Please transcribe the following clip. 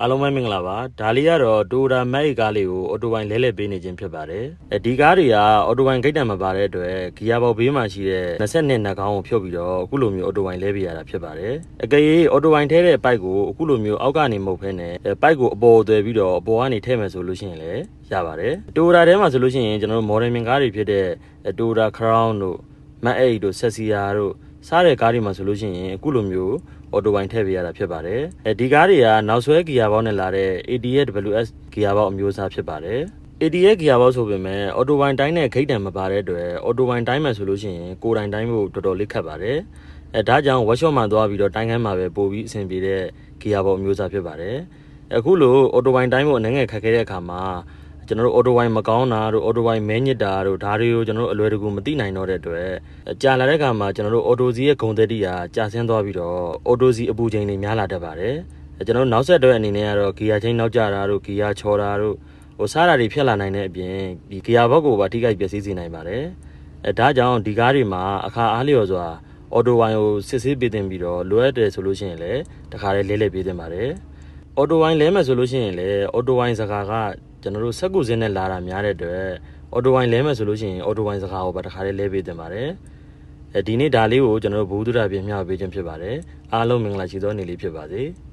အားလုံးပဲမင်္ဂလာပါဒါလေးကတော့တိုတာမက်ကားလေးကိုအော်တိုဘိုင်လဲလှယ်ပေးနေခြင်းဖြစ်ပါတယ်အဲဒီကားတွေကအော်တိုဘိုင်ဂိတ်တံမပါတဲ့အတွက်ဂီယာဘောက်ဘေးမှာရှိတဲ့20နှစ်နှကောင်ကိုဖြုတ်ပြီးတော့အခုလိုမျိုးအော်တိုဘိုင်လဲပေးရတာဖြစ်ပါတယ်အကယ်၍အော်တိုဘိုင်ထဲတဲ့ပိုက်ကိုအခုလိုမျိုးအောက်ကနေမဟုတ်ဘဲနဲ့ပိုက်ကိုအပေါ်သွယ်ပြီးတော့အပေါ်ကနေထည့်မယ်ဆိုလို့ရှိရင်လည်းရပါတယ်တိုတာထဲမှာဆိုလို့ရှိရင်ကျွန်တော်တို့မော်ဒယ်မင်ကားတွေဖြစ်တဲ့တိုတာခရောင်းတို့မက်အိတ်တို့ဆက်စီယာတို့ စားတဲ့ကားတွေမှာဆိုလို့ရှိရင်အခုလိုမျိုးအော်တိုဘိုင်ထည့်ပေးရတာဖြစ်ပါတယ်အဲဒီကားတွေကနောက်ဆွဲဂီယာဘောက်နဲ့လာတဲ့ ADS WS ဂီယာဘောက်အမျိုးအစားဖြစ်ပါတယ် ADS ဂီယာဘောက်ဆိုပေမဲ့အော်တိုဘိုင်တိုင်းနဲ့ဂိတ်တံမပါတဲ့အတွက်အော်တိုဘိုင်တိုင်းမှာဆိုလို့ရှိရင်ကိုယ်တိုင်တိုင်းဖို့တော်တော်လေးခက်ပါတယ်အဲဒါကြောင့် workshop မှာသွားပြီးတော့တိုင်းခန်းမှာပဲပို့ပြီးအဆင်ပြေတဲ့ဂီယာဘောက်အမျိုးအစားဖြစ်ပါတယ်အခုလိုအော်တိုဘိုင်တိုင်းဖို့အနေငယ်ခက်ခဲတဲ့အခါမှာ ကျွန်တော်တို့အော်တိုဘိုင်မကောင်းတာတို့အော်တိုဘိုင်မဲညစ်တာတို့ဒါတွေကိုကျွန်တော်တို့အလွယ်တကူမသိနိုင်တော့တဲ့အတွက်ကြာလာတဲ့အခါမှာကျွန်တော်တို့အော်တိုစီရဲ့ဂုံသက်တိဟာကြာဆင်းသွားပြီးတော့အော်တိုစီအပူချိန်တွေများလာတတ်ပါတယ်ကျွန်တော်တို့နောက်ဆက်တွဲအနေနဲ့ကတော့ဂီယာချင်းနောက်ကျတာတို့ဂီယာချော်တာတို့ဟိုစားတာတွေဖြစ်လာနိုင်တဲ့အပြင်ဒီဂီယာဘောက်ကိုပါထိခိုက်ပျက်စီးစေနိုင်ပါတယ်အဲဒါကြောင့်ဒီကားတွေမှာအခါအားလျော်စွာအော်တိုဝိုင်ကိုစစ်ဆေးပေးတင်ပြီးတော့လိုအပ်တယ်ဆိုလို့ရှိရင်လည်းတခါလေးလဲလှယ်ပေးတင်ပါတယ်အော်တိုဝိုင်လဲမယ်ဆိုလို့ရှိရင်လည်းအော်တိုဝိုင်စကားက ကျွန်တော်တို့စက်ကူစင်းနဲ့လာတာများတဲ့အတွက်အော်တိုဝိုင်လဲမယ်ဆိုလို့ရှိရင်အော်တိုဝိုင်စကားကိုပါတခါလေးလဲပေးတင်ပါတယ်အဲဒီနေ့ဒါလေးကိုကျွန်တော်တို့ဘူးဒုဒပြမျှပေးခြင်းဖြစ်ပါတယ်အားလုံးမင်္ဂလာရှိသောနေ့လေးဖြစ်ပါစေ။